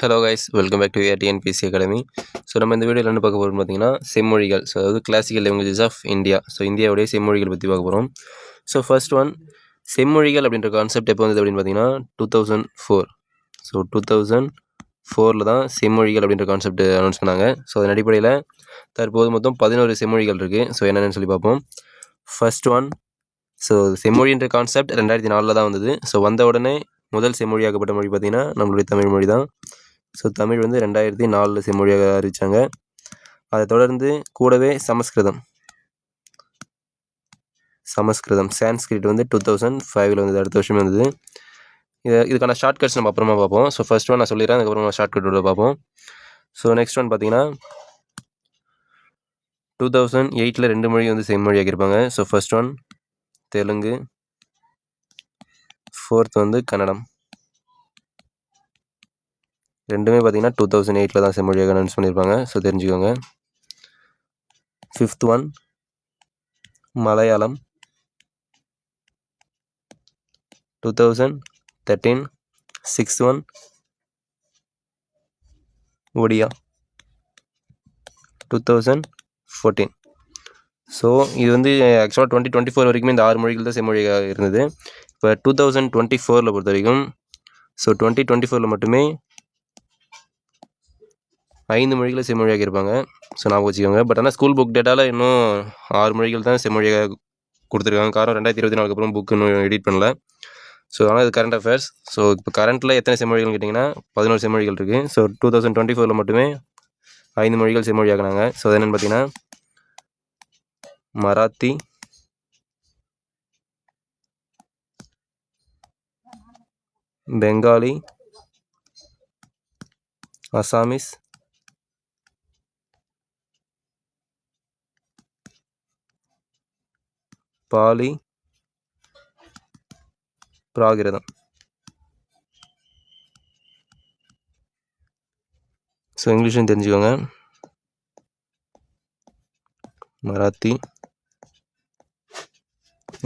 Hello guys welcome back to TNPSC academy so நம்ம இந்த வீடியோவில் என்ன பார்க்க போகிறோம் பார்த்தீங்கன்னா செம்மொழிகள் ஸோ அதாவது classical languages of India so இந்தியாவுடைய செம்மொழிகள் பற்றி பார்க்க போகிறோம் ஸோ ஃபர்ஸ்ட் ஒன் செம்மொழிகள் அப்படின்ற கான்செப்ட் எப்போ வந்தது அப்படின்னு பார்த்தீங்கன்னா two thousand four so two thousand ஃபோரில் தான் செம்மொழிகள் அப்படின்ற கான்செப்ட் அனௌன்ஸ் பண்ணாங்க. ஸோ அதன் அடிப்படையில் தற்போது மொத்தம் பதினோரு செம்மொழிகள் இருக்குது ஸோ என்னென்னு சொல்லி பார்ப்போம். ஃபர்ஸ்ட் ஒன் ஸோ செம்மொழின்ற கான்செப்ட் ரெண்டாயிரத்தி நாலில் தான் வந்தது. ஸோ வந்த உடனே முதல் செம்மொழியாக்கப்பட்ட மொழி பார்த்திங்கன்னா நம்மளுடைய தமிழ் மொழி தான். ஸோ தமிழ் வந்து ரெண்டாயிரத்தி நாலில் செம்மொழியாக அறிவித்தாங்க அதை தொடர்ந்து கூடவே சமஸ்கிருதம். சமஸ்கிருதம் சான்ஸ்கிரிட் வந்து டூ தௌசண்ட் ஃபைவ்ல வந்து அடுத்த வருஷமே வந்தது. இது இதுக்கான ஷார்ட்கட்ஸ் நம்ம அப்புறமா பார்ப்போம். ஸோ ஃபர்ஸ்ட் ஒன் நான் சொல்லிடுறேன் அதுக்கப்புறமா ஷார்ட்கட்டோட பார்ப்போம். ஸோ நெக்ஸ்ட் ஒன் பார்த்தீங்கன்னா டூ தௌசண்ட் எயிட்டில் ரெண்டு மொழி வந்து செம்மொழியாக்கியிருப்பாங்க so first one Telugu fourth வந்து கன்னடம். ரெண்டுமே பார்த்தீங்கன்னா டூ தௌசண்ட் எயிட்டில் தான் செம்மொழியாக அனௌன்ஸ் பண்ணியிருப்பாங்க ஸோ தெரிஞ்சுக்கோங்க. Fifth one Malayalam. Two thousand thirteen six one Odia. Two thousand fourteen so இது வந்து ஆக்சுவலாக டுவெண்ட்டி டுவெண்ட்டி ஃபோர் வரைக்குமே இந்த ஆறு மொழிகள் தான் செம்மொழியாக இருந்தது. இப்போ டூ தௌசண்ட் டுவெண்ட்டி ஃபோரில் பொறுத்த வரைக்கும் ஸோ டுவெண்ட்டி டுவெண்ட்டி ஃபோரில் மட்டுமே ஐந்து மொழிகளை செம்மொழியாக இருப்பாங்க. ஸோ நான் வச்சுக்கோங்க. பட் ஆனால் ஸ்கூல் புக் டேட்டாவில் இன்னும் ஆறு மொழிகள் தான் செம்மொழியாக கொடுத்துருக்காங்க. காரணம் ரெண்டாயிரத்தி இருபத்தி நாலுக்கு அப்புறம் புக் இன்னும் எடிட் பண்ணல. ஸோ ஆனால் இது கரண்ட் அஃபேர்ஸ் ஸோ இப்போ கரண்ட்டில் எத்தனை செம்மொழிகள் கேட்டிங்கன்னா பதினோரு செம்மொழிகள் இருக்குது ஸோ டூ தௌசண்ட் டுவெண்ட்டி ஃபோரில் மட்டுமே ஐந்து மொழிகள் செம்மொழியாக்குனாங்க ஸோ அது என்னென்னு பார்த்தீங்கன்னா மராத்தி பெங்காலி அசாமிஸ் பாலி பிராகிருதம். ஸோ இங்கிலீஷும் தெரிஞ்சுக்கோங்க. மராத்தி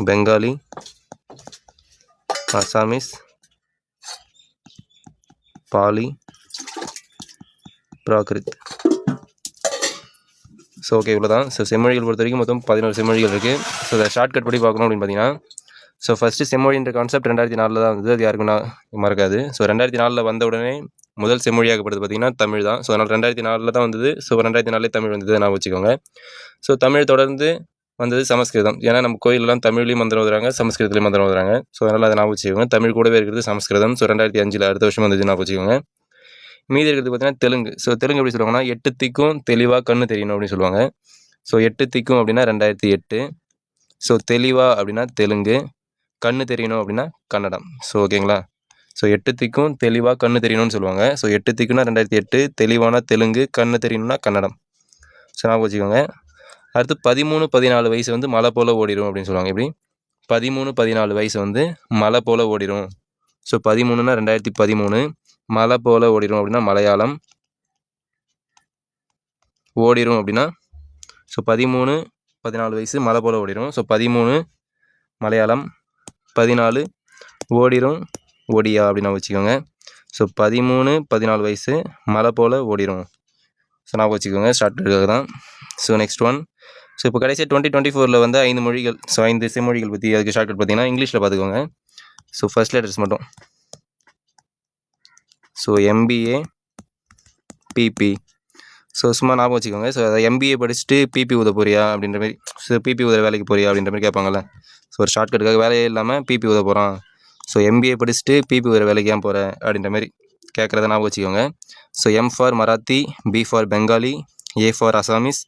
பெங்காலி அசாமிஸ் பாலி பிராகிருத். ஸோ ஓகே இவ்வளோ தான் ஸோ செம்மொழிகள் பொறுத்த வரைக்கும் மொத்தம் பதினோரு செம்மொழிகள் இருக்குது ஸோ அதை ஷார்ட்கட் படி பார்க்கணும் அப்படின்னு பார்த்தீங்கன்னா ஸோ ஃபஸ்ட்டு செம்மொழின்ற கான்செப்ட் ரெண்டாயிரத்தி நாலில் தான் வந்தது. அது யாருக்கும் நான் மறக்காது. ஸோ ரெண்டாயிரத்தி நாலில் வந்த உடனே முதல் செம்மொழியாகப்படுது பார்த்தீங்கன்னா தமிழ் தான். ஸோ அதனால் ரெண்டாயிரத்தி நாலில் தான் வந்தது. ஸோ ரெண்டாயிரத்தி நாலே தமிழ் வந்தது நான் வச்சுக்கோங்க. ஸோ தமிழ் தொடர்ந்து வந்தது சமஸ்கிருதம். ஏன்னா நம்ம கோயிலெலாம் தமிழ்லேயும் மந்திரம் ஓதுறாங்க சமஸ்கிருதத்துலேயும் மந்திரம் ஓதுறாங்க ஸோ அதனால் அதை நான் வச்சுக்கோங்க. தமிழ் கூடவே இருக்கிறது சமஸ்கிருதம். ஸோ ரெண்டாயிரத்தி அஞ்சில் அடுத்த வருஷம் வந்தது நான் வச்சுக்கோங்க. மீதி இருக்கிறது பார்த்தீங்கன்னா தெலுங்கு. ஸோ தெலுங்கு எப்படி சொல்லுவாங்கன்னா எட்டு திக்கும் தெளிவாக கண்ணு தெரியணும் அப்படின்னு சொல்லுவாங்க. ஸோ எட்டு திக்கும் அப்படின்னா ரெண்டாயிரத்தி எட்டு. ஸோ தெளிவாக அப்படின்னா தெலுங்கு. கண்ணு தெரியணும் அப்படின்னா கன்னடம். ஸோ ஓகேங்களா ஸோ எட்டு திக்கும் தெளிவாக கண்ணு தெரியணும்னு சொல்லுவாங்க. ஸோ எட்டு திக்குன்னா ரெண்டாயிரத்தி எட்டு. தெளிவான தெலுங்கு கண்ணு தெரியணும்னா கன்னடம். ஸோ ஞாபகம் வச்சுக்கோங்க. அடுத்து பதிமூணு பதினாலு வயசு வந்து மலை போல் ஓடிடும் அப்படின்னு சொல்லுவாங்க. எப்படி? பதிமூணு பதினாலு வயசு வந்து மலை போல் ஓடிடும் ஸோ பதிமூணுனா ரெண்டாயிரத்தி பதிமூணு. மலை போல் ஓடிடும் அப்படின்னா மலையாளம். ஓடிடும் அப்படின்னா ஸோ பதிமூணு பதினாலு வயசு மலை போல் ஓடிடும் ஸோ பதிமூணு மலையாளம். பதினாலு ஓடிடும் ஒடியா அப்படின்னா வச்சுக்கோங்க. ஸோ பதிமூணு பதினாலு வயசு மலை போல் ஓடிடும் ஸோ நான் வச்சுக்கோங்க ஸ்டார்ட் தான். ஸோ நெக்ஸ்ட் ஒன் ஸோ இப்போ கடைசியாக டுவெண்ட்டி டுவெண்ட்டி ஃபோரில் வந்து ஐந்து மொழிகள் ஸோ ஐந்து செம்மொழிகள் பற்றி அதுக்கு ஷார்ட்கட் பார்த்தீங்கன்னா இங்கிலீஷில் பார்த்துக்கோங்க. ஸோ ஃபர்ஸ்ட் லெட்டர்ஸ் மட்டும். ஸோ எம்பிஏ பிபி ஸோ சும்மா ஞாபகம் வச்சுக்கோங்க. ஸோ அதை எம்பிஏ படிச்சுட்டு பிபி உத போறியா அப்படின்ற மாதிரி ஸோ பிபி உதவ வேலைக்கு போறியா அப்படின்ற மாதிரி கேட்பாங்கல்ல. ஸோ ஒரு ஷார்ட்கட்டுக்காக வேலையே இல்லாமல் பிபி உத போகிறான் ஸோ எம்பிஏ படிச்சுட்டு பிபி ஊத வேலைக்கு ஏன் போகிற அப்படின்ற மாதிரி கேட்குறத ஞாபகம் வச்சுக்கோங்க. So M for Marathi B for Bengali A for Assamese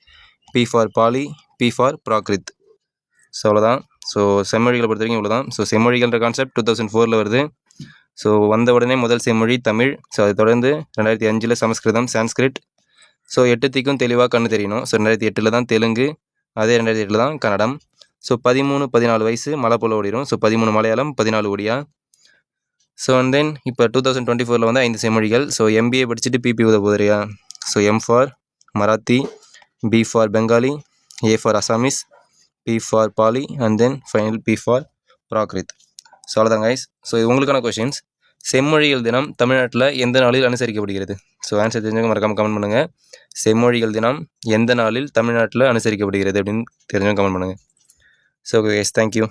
P for Pali P for Prakrit so அவ்வளோதான் ஸோ செம்மொழிகளை பொறுத்த வரைக்கும் இவ்வளோ தான் ஸோ செம்மொழிகள்ன்ற கான்செப்ட் டூ தௌசண்ட் ஃபோரில் வருது. ஸோ வந்த உடனே முதல் செம்மொழி தமிழ். ஸோ அதை தொடர்ந்து ரெண்டாயிரத்தி அஞ்சில் சமஸ்கிருதம் சான்ஸ்கிரிட். ஸோ எட்டுத்திக்கும் தெளிவாக கண்ணு தெரியணும். ஸோ ரெண்டாயிரத்தி எட்டில் தான் தெலுங்கு. அதே ரெண்டாயிரத்தி எட்டில் தான் கன்னடம். ஸோ பதிமூணு பதினாலு வயசு மலை போல் ஓடிடும் ஸோ பதிமூணு மலையாளம் பதினாலு ஒடியா. ஸோ அண்ட் தென் இப்போ டூ தௌசண்ட் டுவெண்ட்டி ஃபோரில் வந்து ஐந்து செம்மொழிகள் ஸோ எம்பிஏ படிச்சுட்டு பிபி உத போதுறியா so M for Marathi B for Bengali A for Assamese P for Pali and then final P for Prakrit so அவ்வளோதான் கைஸ் ஸோ இது உங்களுக்கான கொஷின்ஸ் செம்மொழிகள் தினம் தமிழ்நாட்டில் எந்த நாளில் அனுசரிக்கப்படுகிறது? ஸோ ஆன்சர் தெரிஞ்சவங்க மறக்காமல் கமெண்ட் பண்ணுங்கள் செம்மொழிகள் தினம் எந்த நாளில் தமிழ்நாட்டில் அனுசரிக்கப்படுகிறது அப்படின்னு தெரிஞ்சவங்க கமெண்ட் பண்ணுங்கள் ஸோ ஓகே கைஸ் தேங்க்யூ